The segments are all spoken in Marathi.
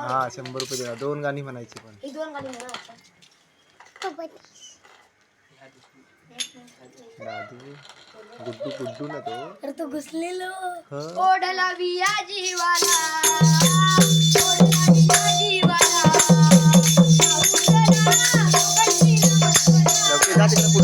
हा शंभर रुपये दिला दोन गाणी म्हणायची पण. ही दोन म्हणा. दादू गुड्डू गुड्डू ना तो. अरे तो घुसलेलो. ह. ओढला विया जीवाला. ओढला विया जीवाला. लवकर जा तिकडे पुढे.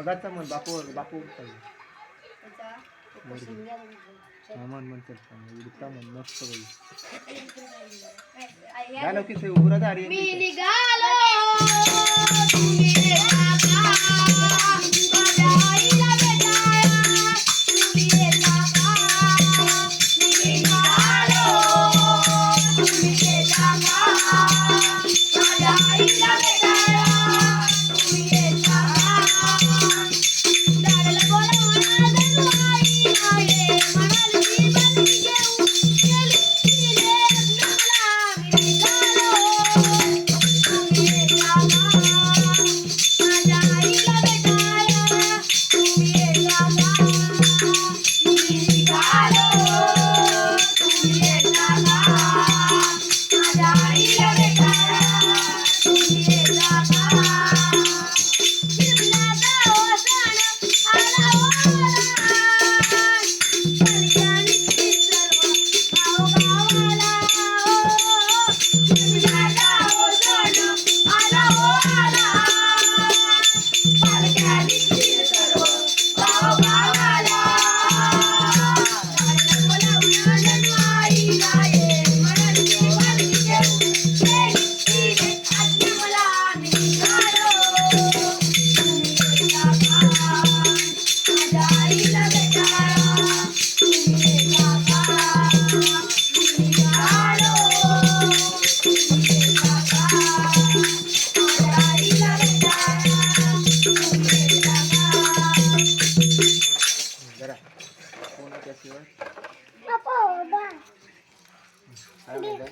मगाचा म्हण बापू बापू म्हण म्हण चल उडता म्हण मस्त बाई काय लवकी उभं राहा अरे Hola. Tara. Kuna ka sure. Apo, ba? Ano ba?